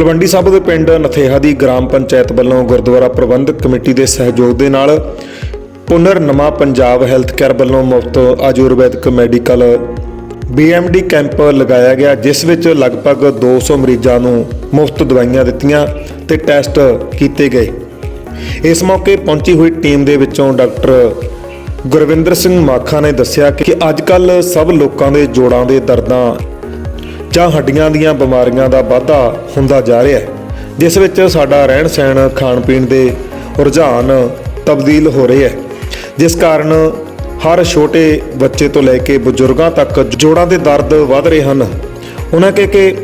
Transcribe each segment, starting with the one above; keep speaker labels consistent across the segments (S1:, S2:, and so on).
S1: ਤਲਵੰਡੀ ਸਾਹਿਬ ਦੇ ਪਿੰਡ ਨਥੇਹਾ ਦੀ ਗ੍ਰਾਮ ਪੰਚਾਇਤ ਵੱਲੋਂ ਗੁਰਦੁਆਰਾ ਪ੍ਰਬੰਧਕ ਕਮੇਟੀ ਦੇ ਸਹਿਯੋਗ ਦੇ ਨਾਲ ਪੁਨਰ ਨਵਾਂ ਪੰਜਾਬ ਹੈਲਥ ਕੇਅਰ ਵੱਲੋਂ ਮੁਫਤ ਆਯੁਰਵੈਦਿਕ ਮੈਡੀਕਲ ਬੀਐਮਡੀ ਕੈਂਪ ਲਗਾਇਆ ਗਿਆ, ਜਿਸ ਵਿੱਚ ਲਗਭਗ 200 ਮਰੀਜ਼ਾਂ ਨੂੰ ਮੁਫਤ ਦਵਾਈਆਂ ਦਿੱਤੀਆਂ ਤੇ ਟੈਸਟ ਕੀਤੇ ਗਏ। ਇਸ ਮੌਕੇ ਪਹੁੰਚੀ ਹੋਈ ਟੀਮ ਦੇ ਵਿੱਚੋਂ ਡਾਕਟਰ ਗੁਰਵਿੰਦਰ ਸਿੰਘ ਮਾਖਾ ਨੇ ਦੱਸਿਆ ਕਿ ਅੱਜ ਕੱਲ ਸਭ ਲੋਕਾਂ ਦੇ ਜੋੜਾਂ ਦੇ ਦਰਦਾਂ ਜਾਂ ਹੱਡੀਆਂ ਦੀਆਂ ਬਿਮਾਰੀਆਂ ਦਾ ਵਾਧਾ ਹੁੰਦਾ ਜਾ ਰਿਹਾ ਹੈ, ਜਿਸ ਵਿੱਚ ਸਾਡਾ ਰਹਿਣ ਸਹਿਣ ਖਾਣ ਪੀਣ ਦੇ ਰੁਝਾਨ ਤਬਦੀਲ ਹੋ ਰਹੇ ਹੈ। ਜਿਸ ਕਾਰਨ ਹਰ ਛੋਟੇ ਬੱਚੇ ਤੋਂ ਲੈ ਕੇ ਬਜ਼ੁਰਗਾਂ ਤੱਕ ਜੋੜਾਂ ਦੇ ਦਰਦ ਵੱਧ ਰਹੇ ਹਨ। ਉਹਨਾਂ ਕਿ ਕਿ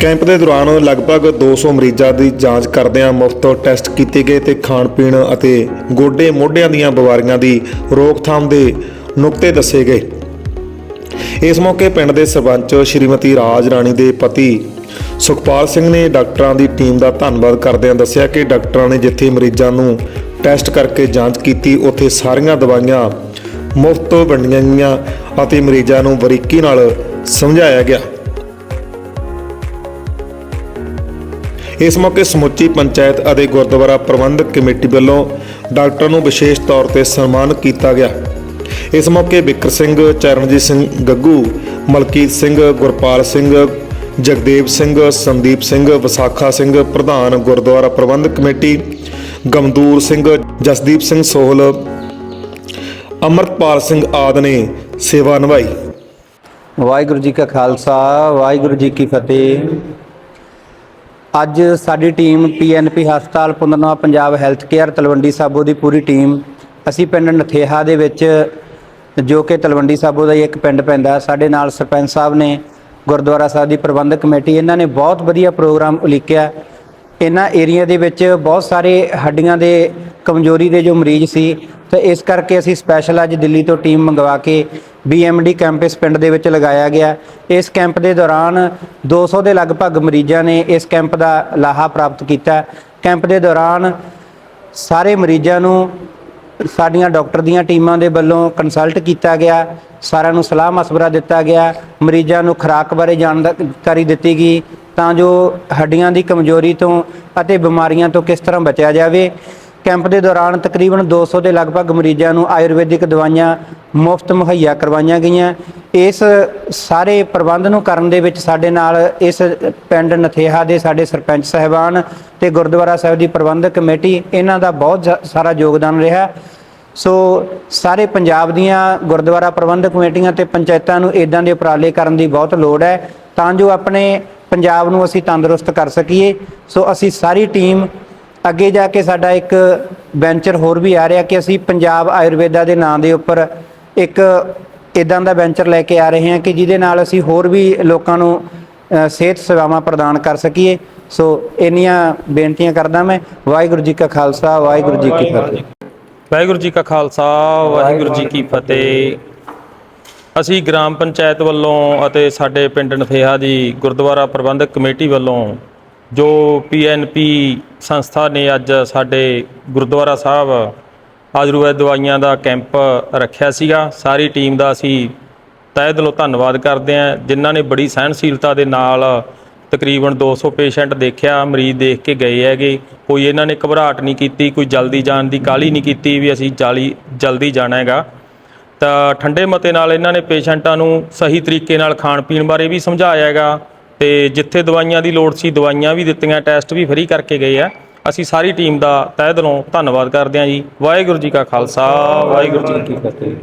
S1: ਕੈਂਪ ਦੇ ਦੌਰਾਨ ਲਗਭਗ 200 ਮਰੀਜ਼ਾਂ ਦੀ ਜਾਂਚ ਕਰਦਿਆਂ ਮੁਫਤ ਟੈਸਟ ਕੀਤੇ ਗਏ ਤੇ ਖਾਣ ਪੀਣ ਅਤੇ ਗੋਡੇ ਮੋਢਿਆਂ ਦੀਆਂ ਬਿਮਾਰੀਆਂ ਦੀ ਰੋਕਥਾਮ ਦੇ ਨੁਕਤੇ ਦੱਸੇ ਗਏ। ਇਸ ਮੌਕੇ ਪਿੰਡ ਦੇ ਸਰਪੰਚ ਸ਼੍ਰੀਮਤੀ ਰਾਜ ਰਾਣੀ ਦੇ ਪਤੀ ਸੁਖਪਾਲ ਸਿੰਘ ਨੇ ਡਾਕਟਰਾਂ ਦੀ ਟੀਮ ਦਾ ਧੰਨਵਾਦ ਕਰਦਿਆਂ ਦੱਸਿਆ ਕਿ ਡਾਕਟਰਾਂ ਨੇ ਜਿੱਥੇ ਮਰੀਜ਼ਾਂ ਨੂੰ ਟੈਸਟ ਕਰਕੇ ਜਾਂਚ ਕੀਤੀ, ਉੱਥੇ ਸਾਰੀਆਂ ਦਵਾਈਆਂ ਮੁਫਤ ਵੰਡੀਆਂ ਗਈਆਂ ਅਤੇ ਮਰੀਜ਼ਾਂ ਨੂੰ ਬਰੀਕੀ ਨਾਲ ਸਮਝਾਇਆ ਗਿਆ। ਇਸ ਮੌਕੇ ਸਮੁੱਚੀ ਪੰਚਾਇਤ ਅਤੇ ਗੁਰਦੁਆਰਾ ਪ੍ਰਬੰਧਕ ਕਮੇਟੀ ਵੱਲੋਂ ਡਾਕਟਰ ਨੂੰ ਵਿਸ਼ੇਸ਼ ਤੌਰ ਤੇ ਸਨਮਾਨਿਤ ਕੀਤਾ ਗਿਆ। ਇਸ ਮੌਕੇ ਬਿਕਰ ਸਿੰਘ, ਚਰਨਜੀਤ ਸਿੰਘ ਗੱਗੂ, ਮਲਕੀਤ ਸਿੰਘ, ਗੁਰਪਾਲ ਸਿੰਘ, ਜਗਦੇਵ ਸਿੰਘ, ਸੰਦੀਪ ਸਿੰਘ, ਵਿਸਾਖਾ ਸਿੰਘ, ਪ੍ਰਧਾਨ ਗੁਰਦੁਆਰਾ ਪ੍ਰਬੰਧਕ ਕਮੇਟੀ, ਗਮਦੂਰ ਸਿੰਘ, ਜਸਦੀਪ ਸਿੰਘ ਸੋਹਲ, ਅਮਰਤਪਾਲ ਸਿੰਘ ਆਦ ਨੇ ਸੇਵਾ ਨਿਭਾਈ।
S2: ਵਾਹਿਗੁਰੂ ਜੀ ਕਾ ਖਾਲਸਾ, ਵਾਹਿਗੁਰੂ ਜੀ ਕੀ ਫਤਿਹ। ਅੱਜ ਸਾਡੀ ਟੀਮ ਪੀਐਨਪੀ ਹਸਪਤਾਲ ਪੁੰਦਰਨਵਾ ਪੰਜਾਬ ਹੈਲਥ ਕੇਅਰ ਤਲਵੰਡੀ ਸਾਬੋ ਦੀ ਪੂਰੀ ਟੀਮ, ਅਸੀਂ ਪਿੰਡ ਨਥੇਹਾ ਦੇ ਵਿੱਚ ਜੋ ਕਿ ਤਲਵੰਡੀ ਸਾਬੋ ਦਾ ਹੀ ਇੱਕ ਪਿੰਡ ਪੈਂਦਾ। ਸਾਡੇ ਨਾਲ ਸਰਪੰਚ ਸਾਹਿਬ ਨੇ, ਗੁਰਦੁਆਰਾ ਸਾਹਿਬ ਦੀ ਪ੍ਰਬੰਧਕ ਕਮੇਟੀ, ਇਹਨਾਂ ਨੇ ਬਹੁਤ ਵਧੀਆ ਪ੍ਰੋਗਰਾਮ ਉਲੀਕਿਆ। ਇਹਨਾਂ ਏਰੀਆ ਦੇ ਵਿੱਚ ਬਹੁਤ ਸਾਰੇ ਹੱਡੀਆਂ ਦੇ ਕਮਜ਼ੋਰੀ ਦੇ ਜੋ ਮਰੀਜ਼ ਸੀ, ਤਾਂ ਇਸ ਕਰਕੇ ਅਸੀਂ ਸਪੈਸ਼ਲ ਅੱਜ ਦਿੱਲੀ ਤੋਂ ਟੀਮ ਮੰਗਵਾ ਕੇ ਬੀਐਮਡੀ ਕੈਂਪਸ ਪਿੰਡ ਦੇ ਵਿੱਚ ਲਗਾਇਆ ਗਿਆ। ਇਸ ਕੈਂਪ ਦੇ ਦੌਰਾਨ 200 ਦੇ ਲਗਭਗ ਮਰੀਜ਼ਾਂ ਨੇ ਇਸ ਕੈਂਪ ਦਾ ਲਾਹਾ ਪ੍ਰਾਪਤ ਕੀਤਾ। ਕੈਂਪ ਦੇ ਦੌਰਾਨ ਸਾਰੇ ਮਰੀਜ਼ਾਂ ਨੂੰ ਸਾਡੀਆਂ ਡਾਕਟਰ ਦੀਆਂ ਟੀਮਾਂ ਦੇ ਵੱਲੋਂ ਕੰਸਲਟ ਕੀਤਾ ਗਿਆ, ਸਾਰਿਆਂ ਨੂੰ ਸਲਾਹ ਮਸ਼ਵਰਾ ਦਿੱਤਾ ਗਿਆ, ਮਰੀਜ਼ਾਂ ਨੂੰ ਖੁਰਾਕ ਬਾਰੇ ਜਾਣਕਾਰੀ ਦਿੱਤੀ ਗਈ, ਤਾਂ ਜੋ ਹੱਡੀਆਂ ਦੀ ਕਮਜ਼ੋਰੀ ਤੋਂ ਅਤੇ ਬਿਮਾਰੀਆਂ ਤੋਂ ਕਿਸ ਤਰ੍ਹਾਂ ਬਚਿਆ ਜਾਵੇ। ਕੈਂਪ ਦੇ ਦੌਰਾਨ ਤਕਰੀਬਨ 200 ਦੇ ਲਗਭਗ ਮਰੀਜ਼ਾਂ ਨੂੰ ਆਯੁਰਵੈਦਿਕ ਦਵਾਈਆਂ ਮੁਫਤ ਮੁਹੱਈਆ ਕਰਵਾਈਆਂ ਗਈਆਂ। ਇਸ ਸਾਰੇ ਪ੍ਰਬੰਧ ਨੂੰ ਕਰਨ ਦੇ ਵਿੱਚ ਸਾਡੇ ਨਾਲ ਇਸ ਪਿੰਡ ਨਥੇਹਾ ਦੇ ਸਾਡੇ ਸਰਪੰਚ ਸਹਿਬਾਨ ਤੇ ਗੁਰਦੁਆਰਾ ਸਾਹਿਬ ਦੀ ਪ੍ਰਬੰਧਕ ਕਮੇਟੀ, ਇਹਨਾਂ ਦਾ ਬਹੁਤ ਸਾਰਾ ਯੋਗਦਾਨ ਰਿਹਾ। ਸੋ ਸਾਰੇ ਪੰਜਾਬ ਦੀਆਂ ਗੁਰਦੁਆਰਾ ਪ੍ਰਬੰਧਕ ਕਮੇਟੀਆਂ ਤੇ ਪੰਚਾਇਤਾਂ ਨੂੰ ਇਦਾਂ ਦੇ ਉਪਰਾਲੇ ਕਰਨ ਦੀ ਬਹੁਤ ਲੋੜ ਹੈ, ਤਾਂ ਜੋ ਆਪਣੇ ਪੰਜਾਬ ਨੂੰ ਅਸੀਂ ਤੰਦਰੁਸਤ ਕਰ ਸਕੀਏ। ਸੋ ਅਸੀਂ ਸਾਰੀ ਟੀਮ ਅੱਗੇ ਜਾ ਕੇ ਸਾਡਾ ਇੱਕ ਵੈਂਚਰ ਹੋਰ ਵੀ ਆ ਰਿਹਾ ਕਿ ਅਸੀਂ ਪੰਜਾਬ ਆਯੁਰਵੇਦਾ ਦੇ ਨਾਂ ਦੇ ਉੱਪਰ ਇੱਕ ਇਦਾਂ ਦਾ ਵੈਂਚਰ ਲੈ ਕੇ ਆ ਰਹੇ ਹਾਂ ਕਿ ਜਿਹਦੇ ਨਾਲ ਅਸੀਂ ਹੋਰ ਵੀ ਲੋਕਾਂ ਨੂੰ ਸਿਹਤ ਸੇਵਾਵਾਂ ਪ੍ਰਦਾਨ ਕਰ ਸਕੀਏ। ਸੋ ਇੰਨੀਆਂ ਬੇਨਤੀਆਂ ਕਰਦਾ ਮੈਂ। ਵਾਹਿਗੁਰੂ ਜੀ ਕਾ ਖਾਲਸਾ, ਵਾਹਿਗੁਰੂ ਜੀ ਕੀ ਫਤਿਹ।
S3: ਵਾਹਿਗੁਰੂ ਜੀ ਕਾ ਖਾਲਸਾ, ਵਾਹਿਗੁਰੂ ਜੀ ਕੀ ਫਤਿਹ। ਅਸੀਂ ਗ੍ਰਾਮ ਪੰਚਾਇਤ ਵੱਲੋਂ ਅਤੇ ਸਾਡੇ ਪਿੰਡ ਨਥੇਹਾ ਦੀ ਗੁਰਦੁਆਰਾ ਪ੍ਰਬੰਧਕ ਕਮੇਟੀ ਵੱਲੋਂ ਜੋ ਪੀਐਨਪੀ ਸੰਸਥਾ ਨੇ ਅੱਜ ਸਾਡੇ ਗੁਰਦੁਆਰਾ ਸਾਹਿਬ ਆਯੁਰਵੈਦ ਦਵਾਈਆਂ ਦਾ ਕੈਂਪ ਰੱਖਿਆ ਸੀਗਾ, ਸਾਰੀ ਟੀਮ ਦਾ ਅਸੀਂ ਤਹਿ ਦਿਲੋਂ ਧੰਨਵਾਦ ਕਰਦੇ ਹਾਂ, ਜਿਨ੍ਹਾਂ ਨੇ ਬੜੀ ਸਹਿਣਸ਼ੀਲਤਾ ਦੇ ਨਾਲ ਤਕਰੀਬਨ 200 ਪੇਸ਼ੈਂਟ ਦੇਖਿਆ, ਮਰੀਜ਼ ਦੇਖ ਕੇ ਗਏ ਹੈਗੇ। ਕੋਈ ਇਹਨਾਂ ਨੇ ਘਬਰਾਹਟ ਨਹੀਂ ਕੀਤੀ, ਕੋਈ ਜਲਦੀ ਜਾਣ ਦੀ ਕਾਹਲੀ ਨਹੀਂ ਕੀਤੀ ਵੀ ਅਸੀਂ ਜਾਲੀ, ਜਲਦੀ ਜਾਣਾ ਹੈਗਾ। ਤਾਂ ਠੰਡੇ ਮਤੇ ਨਾਲ ਇਹਨਾਂ ਨੇ ਪੇਸ਼ੈਂਟਾਂ ਨੂੰ ਸਹੀ ਤਰੀਕੇ ਨਾਲ ਖਾਣ ਪੀਣ ਬਾਰੇ ਵੀ ਸਮਝਾਇਆ ਹੈਗਾ ਤੇ ਜਿੱਥੇ ਦਵਾਈਆਂ ਦੀ ਲੋੜ ਸੀ, ਦਵਾਈਆਂ ਵੀ ਦਿੱਤੀਆਂ, ਟੈਸਟ ਵੀ ਫ੍ਰੀ ਕਰਕੇ ਗਏ ਆ। ਅਸੀਂ ਸਾਰੀ ਟੀਮ ਦਾ ਤਹਿ ਦਿਲੋਂ ਧੰਨਵਾਦ ਕਰਦੇ ਹਾਂ ਜੀ। ਵਾਹਿਗੁਰੂ ਜੀ ਕਾ ਖਾਲਸਾ, ਵਾਹਿਗੁਰੂ ਜੀ ਕੀ ਫਤਿਹ।